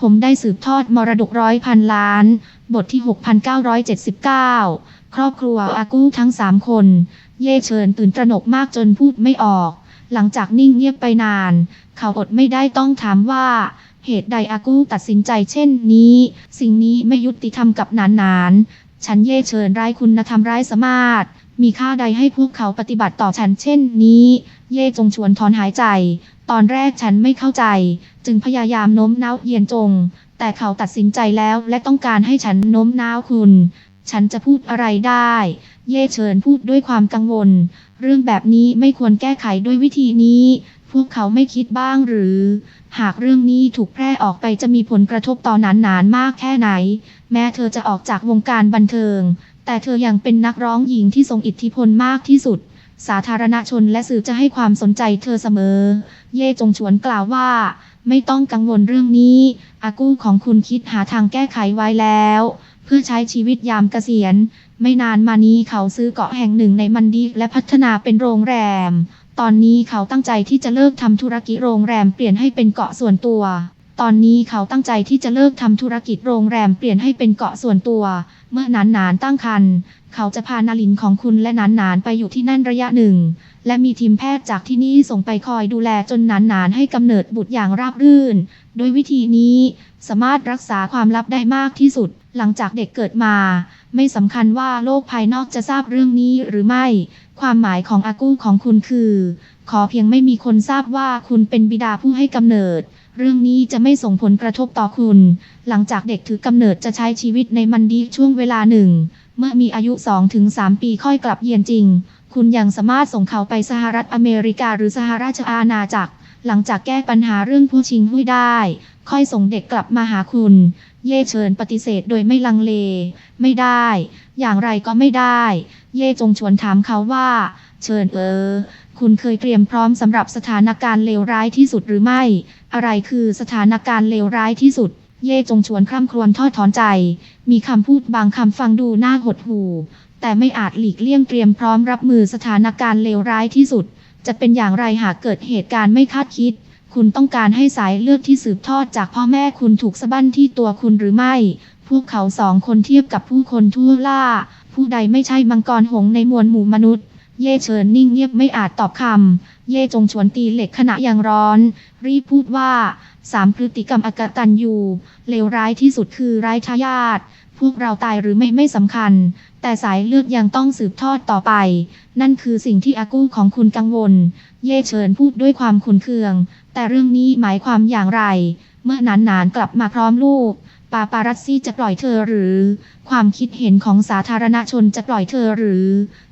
ผมได้สืบทอดมรดกร้อยพันล้าน บทที่ 6979 ครอบครัวอากู้ทั้งสามคน เย่เชิญตื่นตระหนกมากจนพูดไม่ออก หลังจากนิ่งเงียบไปนาน เขาอดไม่ได้ต้องถามว่า เหตุใดอากู้ตัดสินใจเช่นนี้ สิ่งนี้ไม่ยุติธรรมกับนานนานๆฉันเย่เชิญร้ายคุณธรรมร้ายสมารมีค่าใดให้พวกเขาปฏิบัติต่อฉันเช่นนี้ เย่จงชวนถอนหายใจ ตอนแรกฉันไม่เข้าใจ จึงพยายามโน้มน้าวเยียนจง แต่เขาตัดสินใจแล้วและต้องการให้ฉันโน้มน้าวคุณ ฉันจะพูดอะไรได้ เย่เชิญพูดด้วยความกังวล เรื่องแบบนี้ไม่ควรแก้ไขด้วยวิธีนี้ พวกเขาไม่คิดบ้างหรือ หากเรื่องนี้ถูกแพร่ออกไปจะมีผลกระทบต่อนานนานมากแค่ไหน แม้เธอจะออกจากวงการบันเทิง แต่เธอยังเป็นนักร้องหญิงที่ทรงอิทธิพลมากที่สุด สาธารณชนและสื่อจะให้ความสนใจเธอเสมอ เย่จงชวนกล่าวว่า ไม่ต้องกังวลเรื่องนี้ อากู้ของคุณคิดหาทางแก้ไขไว้แล้ว เพื่อใช้ชีวิตยามเกษียณ ไม่นานมานี้เขาซื้อเกาะแห่งหนึ่งในมันดีและพัฒนาเป็นโรงแรม ตอนนี้เขาตั้งใจที่จะเลิกทำธุรกิจโรงแรมเปลี่ยนให้เป็นเกาะส่วนตัวตอนนี้เขาตั้งใจที่จะเลิกทำธุรกิจโรงแรมเปลี่ยนให้เป็นเกาะส่วนตัว เมื่อนานนานตั้งครรภ์เขาจะพานาลินของคุณและนานนานไปอยู่ที่นั่นระยะหนึ่ง และมีทีมแพทย์จากที่นี่ส่งไปคอยดูแลจนนานนานให้กำเนิดบุตรอย่างราบรื่น โดยวิธีนี้สามารถรักษาความลับได้มากที่สุด หลังจากเด็กเกิดมา ไม่สำคัญว่าโลกภายนอกจะทราบเรื่องนี้หรือไม่ ความหมายของอากู้ของคุณคือ ขอเพียงไม่มีคนทราบว่าคุณเป็นบิดาผู้ให้กำเนิด เรื่องนี้จะไม่ส่งผลกระทบต่อคุณ หลังจากเด็กถือกำเนิดจะใช้ชีวิตในมันดีช่วงเวลาหนึ่ง เมื่อมีอายุ 2-3 ปีค่อยกลับเยียนจริง คุณยังสามารถส่งเขาไปสหรัฐอเมริกาหรือสหราชอาณาจักร หลังจากแก้ปัญหาเรื่องผู้ชิงหุ้ยได้ ค่อยส่งเด็กกลับมาหาคุณ เย่เชิญปฏิเสธโดยไม่ลังเล ไม่ได้ อย่างไรก็ไม่ได้ เย่จงชวนถามเขาว่า เชิญเออ คุณเคยเตรียมพร้อมสำหรับสถานการณ์เลวร้ายที่สุดหรือไม่ อะไรคือสถานการณ์เลวร้ายที่สุด เย่จงชวนคร่ำครวญทอดถอนใจ มีคำพูดบางคำฟังดูน่าหดหู่ แต่ไม่อาจหลีกเลี่ยงเตรียมพร้อมรับมือสถานการณ์เลวร้ายที่สุด จะเป็นอย่างไรหากเกิดเหตุการณ์ไม่คาดคิด คุณต้องการให้สายเลือดที่สืบทอดจากพ่อแม่คุณถูกสะบั้นที่ตัวคุณหรือไม่ พวกเขาสองคนเทียบกับผู้คนทั่วล่า ผู้ใดไม่ใช่มังกรหงในมวลหมู่มนุษย์ เย่เฉินนิ่งเงียบไม่อาจตอบคำ เย่จงชวนตีเหล็กขณะยังร้อน รีพูดว่าสามพฤติกรรมอกตันยูเลวร้ายที่สุดคือไร้ทายาทพวกเราตายหรือไม่ไม่สำคัญ แต่สายเลือดยังต้องสืบทอดต่อไป นั่นคือสิ่งที่อากู้ของคุณกังวล เย่เฉินพูดด้วยความขุนเคือง แต่เรื่องนี้หมายความอย่างไร เมื่อนานนานๆกลับมาพร้อมลูก ปาปารัสซี่จะปล่อยเธอหรือ ความคิดเห็นของสาธารณชนจะปล่อยเธอหรือ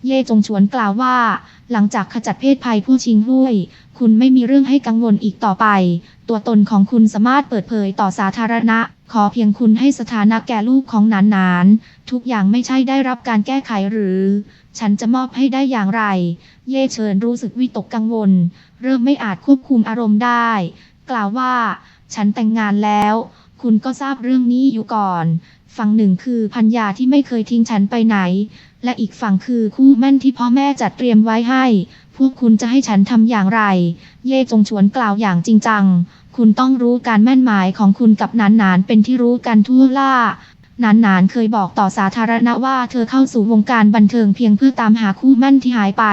เย่จงชวนกล่าวว่า หลังจากขจัดเพศภัยผู้ชิงห้วย คุณไม่มีเรื่องให้กังวลอีกต่อไป ตัวตนของคุณสามารถเปิดเผยต่อสาธารณะ ขอเพียงคุณให้สถานะแก่ลูกของนานนานๆทุกอย่างไม่ใช่ได้รับการแก้ไขหรือ ฉันจะมอบให้ได้อย่างไร เย่เชิญรู้สึกวิตกกังวล เริ่มไม่อาจควบคุมอารมณ์ได้ กล่าวว่า ฉันแต่งงานแล้ว คุณก็ทราบเรื่องนี้อยู่ก่อน ฝั่งหนึ่งคือพัญญาที่ไม่เคยทิ้งฉันไปไหน และอีกฝั่งคือคู่แม่นที่พ่อแม่จัดเตรียมไว้ให้ พวกคุณจะให้ฉันทำอย่างไร เย่จงชวนกล่าวอย่างจริงจัง คุณต้องรู้การแม่นหมายของคุณกับนานนานเป็นที่รู้กันทั่วล่านานนานเคยบอกต่อสาธารณะว่าเธอเข้าสู่วงการบันเทิงเพียงเพื่อตามหาคู่มั่นที่หายไป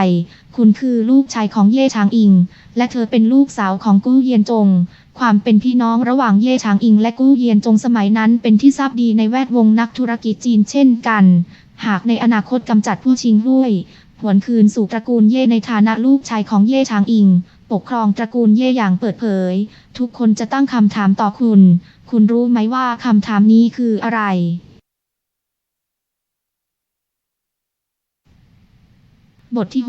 คุณคือลูกชายของเย่ชางอิง และเธอเป็นลูกสาวของกู้เยียนจง ความเป็นพี่น้องระหว่างเย่ชางอิงและกู้เยียนจงสมัยนั้นเป็นที่ทราบดีในแวดวงนักธุรกิจจีนเช่นกัน หากในอนาคตกำจัดผู้ชิงห้วยหวนคืนสู่ตระกูลเย่ในฐานะลูกชายของเย่ชางอิง ปกครองตระกูลเย่อย่างเปิดเผย ทุกคนจะตั้งคำถามต่อคุณ คุณรู้ไหมว่าคำถามนี้คืออะไรบทที่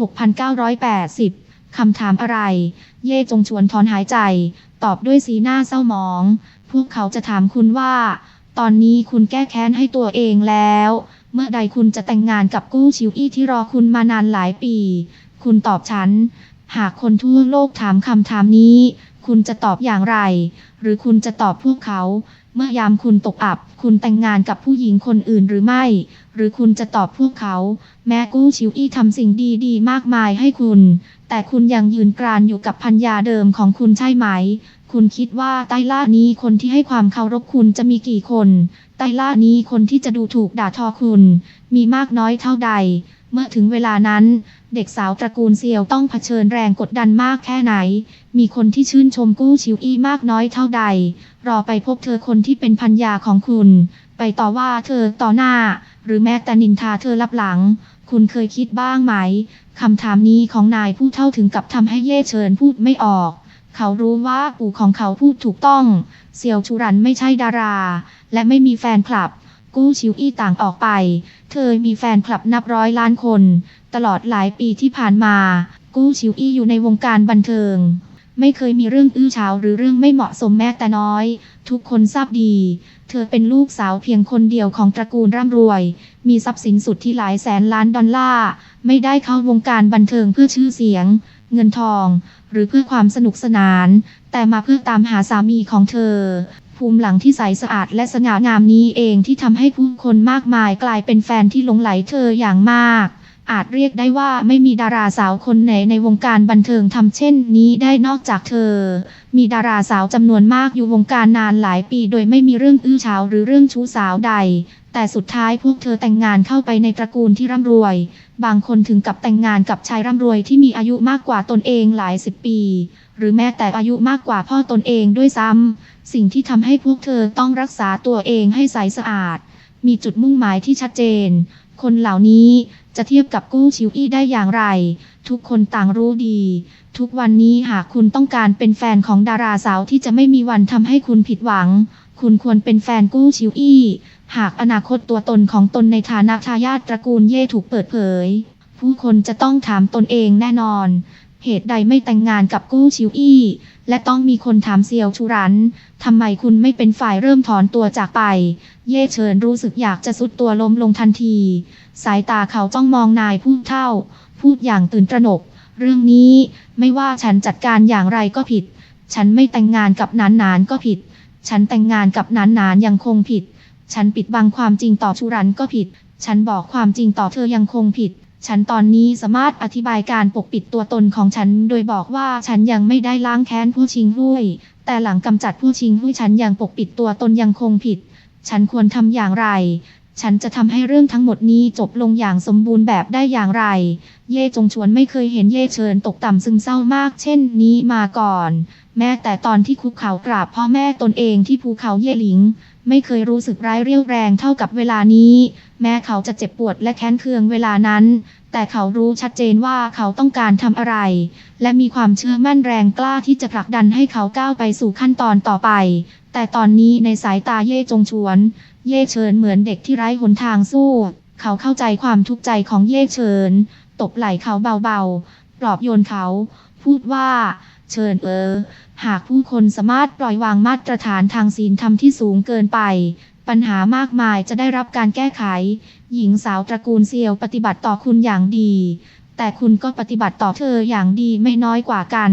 6,980 คำถามอะไร เย่จงชวนถอนหายใจ ตอบด้วยสีหน้าเศร้าหมอง พวกเขาจะถามคุณว่า ตอนนี้คุณแก้แค้นให้ตัวเองแล้ว เมื่อใดคุณจะแต่งงานกับกู้ชิวอี้ที่รอคุณมานานหลายปี คุณตอบฉัน หากคนทั่วโลกถามคำถามนี้ คุณจะตอบอย่างไร หรือคุณจะตอบพวกเขา เมื่อยามคุณตกอับ คุณแต่งงานกับผู้หญิงคนอื่นหรือไม่ หรือคุณจะตอบพวกเขา แม้กู้ชิวอี้ทำสิ่งดีๆ มากมายให้คุณ แต่คุณยังยืนกรานอยู่กับพัญญาเดิมของคุณใช่ไหม คุณคิดว่าใต้ล่านี้คนที่ให้ความเคารพคุณจะมีกี่คน ใต้ล่านี้คนที่จะดูถูกด่าทอคุณ มีมากน้อยเท่าใด เมื่อถึงเวลานั้น เด็กสาวตระกูลเซียวต้องเผชิญแรงกดดันมากแค่ไหน มีคนที่ชื่นชมกู้ชิวอี้มากน้อยเท่าใด รอไปพบเธอคนที่เป็นพัญญาของคุณ ไปต่อว่าเธอต่อหน้า หรือแม้แต่นินทาเธอลับหลัง คุณเคยคิดบ้างไหมคำถามนี้ของนายผู้เท่าถึงกับทำให้เย่เฉินพูดไม่ออก เขารู้ว่าปู่ของเขาพูดถูกต้อง เซียวชูรันไม่ใช่ดารา และไม่มีแฟนคลับ กู้ชิวอี้ต่างออกไป เธอมีแฟนคลับนับร้อยล้านคน ตลอดหลายปีที่ผ่านมา กู้ชิวอี้อยู่ในวงการบันเทิง ไม่เคยมีเรื่องอื้อฉาวหรือเรื่องไม่เหมาะสมแม้แต่น้อย ทุกคนทราบดี เธอเป็นลูกสาวเพียงคนเดียวของตระกูลร่ำรวย มีทรัพย์สินสุดที่หลายแสนล้านดอลลาร์ไม่ได้เข้าวงการบันเทิงเพื่อชื่อเสียง เงินทอง หรือเพื่อความสนุกสนาน แต่มาเพื่อตามหาสามีของเธอภูมิหลังที่ใสสะอาดและสง่างามนี้เองที่ทำให้ผู้คนมากมายกลายเป็นแฟนที่หลงไหลเธออย่างมาก อาจเรียกได้ว่าไม่มีดาราสาวคนไหนในวงการบันเทิงทำเช่นนี้ได้นอกจากเธอ มีดาราสาวจำนวนมากอยู่วงการนานหลายปีโดยไม่มีเรื่องอื้อฉาวหรือเรื่องชู้สาวใด แต่สุดท้ายพวกเธอแต่งงานเข้าไปในตระกูลที่ร่ำรวย บางคนถึงกับแต่งงานกับชายร่ำรวยที่มีอายุมากกว่าตนเองหลายสิบปี หรือแม้แต่อายุมากกว่าพ่อตนเองด้วยซ้ำสิ่งที่ทำให้พวกเธอต้องรักษาตัวเองให้ใสสะอาด มีจุดมุ่งหมายที่ชัดเจน คนเหล่านี้ จะเทียบกับกู้ชิวอี้ได้อย่างไร ทุกคนต่างรู้ดี ทุกวันนี้หากคุณต้องการเป็นแฟนของดาราสาวที่จะไม่มีวันทำให้คุณผิดหวัง คุณควรเป็นแฟนกู้ชิวอี้ หากอนาคตตัวตนของตนในฐานะทายาทตระกูลเย่ถูกเปิดเผย ผู้คนจะต้องถามตนเองแน่นอน เหตุใดไม่แต่งงานกับกู้ชิวอี้ และต้องมีคนถามเซียวชูรันทำไมคุณไม่เป็นฝ่ายเริ่มถอนตัวจากไป เย่เฉินรู้สึกอยากจะสุดตัวล้มลงทันที สายตาเขาจ้องมองนายผู้เท่า พูดอย่างตื่นตระหนก เรื่องนี้ไม่ว่าฉันจัดการอย่างไรก็ผิด ฉันไม่แต่งงานกับนานนานก็ผิด ฉันแต่งงานกับนานนานยังคงผิด ฉันปิดบังความจริงต่อชูรันก็ผิด ฉันบอกความจริงต่อเธอยังคงผิด ฉันตอนนี้สามารถอธิบายการปกปิดตัวตนของฉัน โดยบอกว่าฉันยังไม่ได้ล้างแค้นผู้ชิงหุ้ยแต่หลังกำจัดผู้ชิงหุ้ยฉันยังปกปิดตัวตนยังคงผิด ฉันควรทำอย่างไร ฉันจะทำให้เรื่องทั้งหมดนี้จบลงอย่างสมบูรณ์แบบได้อย่างไร เย่จงชวนไม่เคยเห็นเย่เชิญตกต่ำซึมเศร้ามาก เช่นนี้มาก่อน แม้แต่ตอนที่คุกเข่ากราบพ่อแม่ตนเองที่ภูเขาเย่หลิง ไม่เคยรู้สึกร้ายเรี่ยวแรงเท่ากับเวลานี้ แม้เขาจะเจ็บปวดและแค้นเคืองเวลานั้น แต่เขารู้ชัดเจนว่าเขาต้องการทำอะไร และมีความเชื่อมั่นแรงกล้าที่จะผลักดันให้เขาก้าวไปสู่ขั้นตอนต่อไป แต่ตอนนี้ในสายตาเย่จงชวน เย่เฉินเหมือนเด็กที่ไร้หนทางสู้ เขาเข้าใจความทุกข์ใจของเย่เฉิน ตบไหล่เขาเบาๆ ปลอบโยนเขา พูดว่า เชิญเออ หากผู้คนสามารถปล่อยวางมาตรฐานทางศีลธรรมที่สูงเกินไป ปัญหามากมายจะได้รับการแก้ไข หญิงสาวตระกูลเซียวปฏิบัติต่อคุณอย่างดี แต่คุณก็ปฏิบัติต่อเธออย่างดีไม่น้อยกว่ากัน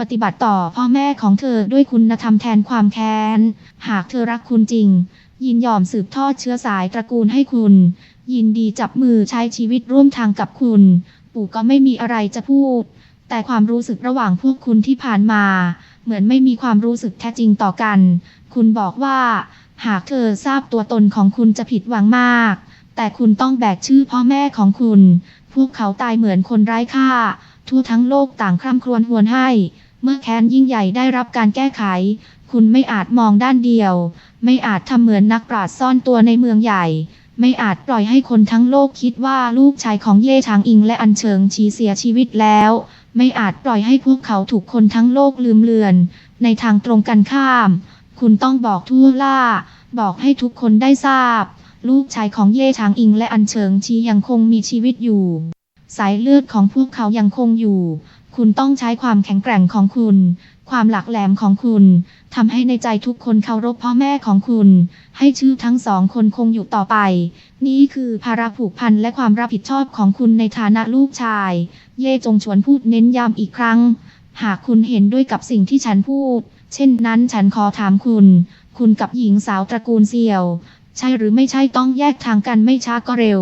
ปฏิบัติต่อพ่อแม่ของเธอด้วยคุณธรรมแทนความแค้น หากเธอรักคุณจริง ยินยอมสืบทอดเชื้อสายตระกูลให้คุณ ยินดีจับมือใช้ชีวิตร่วมทางกับคุณ ปู่ก็ไม่มีอะไรจะพูด แต่ความรู้สึกระหว่างพวกคุณที่ผ่านมา เหมือนไม่มีความรู้สึกแท้จริงต่อกัน คุณบอกว่า หากเธอทราบตัวตนของคุณจะผิดหวังมาก แต่คุณต้องแบกชื่อพ่อแม่ของคุณ พวกเขาตายเหมือนคนไร้ค่า ทั่วทั้งโลกต่างคร่ำครวญหวนให้ เมื่อแค้นยิ่งใหญ่ได้รับการแก้ไข คุณไม่อาจมองด้านเดียว ไม่อาจทำเหมือนนักปราชญ์ซ่อนตัวในเมืองใหญ่ไม่อาจปล่อยให้คนทั้งโลกคิดว่าลูกชายของเย่ชางอิงและอันเฉิงชีเสียชีวิตแล้ว ไม่อาจปล่อยให้พวกเขาถูกคนทั้งโลกลืมเลือน ในทางตรงกันข้าม คุณต้องบอกทั่วล่า บอกให้ทุกคนได้ทราบ ลูกชายของเย่ชางอิงและอันเฉิงชียังคงมีชีวิตอยู่ สายเลือดของพวกเขายังคงอยู่ คุณต้องใช้ความแข็งแกร่งของคุณ ความหลักแหลมของคุณทำให้ในใจทุกคนเคารพพ่อแม่ของคุณ ให้ชื่อทั้งสองคนคงอยู่ต่อไป นี่คือภาระผูกพันและความรับผิดชอบของคุณในฐานะลูกชาย เย่จงชวนพูดเน้นย้ำอีกครั้ง หากคุณเห็นด้วยกับสิ่งที่ฉันพูด เช่นนั้นฉันขอถามคุณ คุณกับหญิงสาวตระกูลเสี่ยว ใช่หรือไม่ใช่ต้องแยกทางกันไม่ช้าก็เร็ว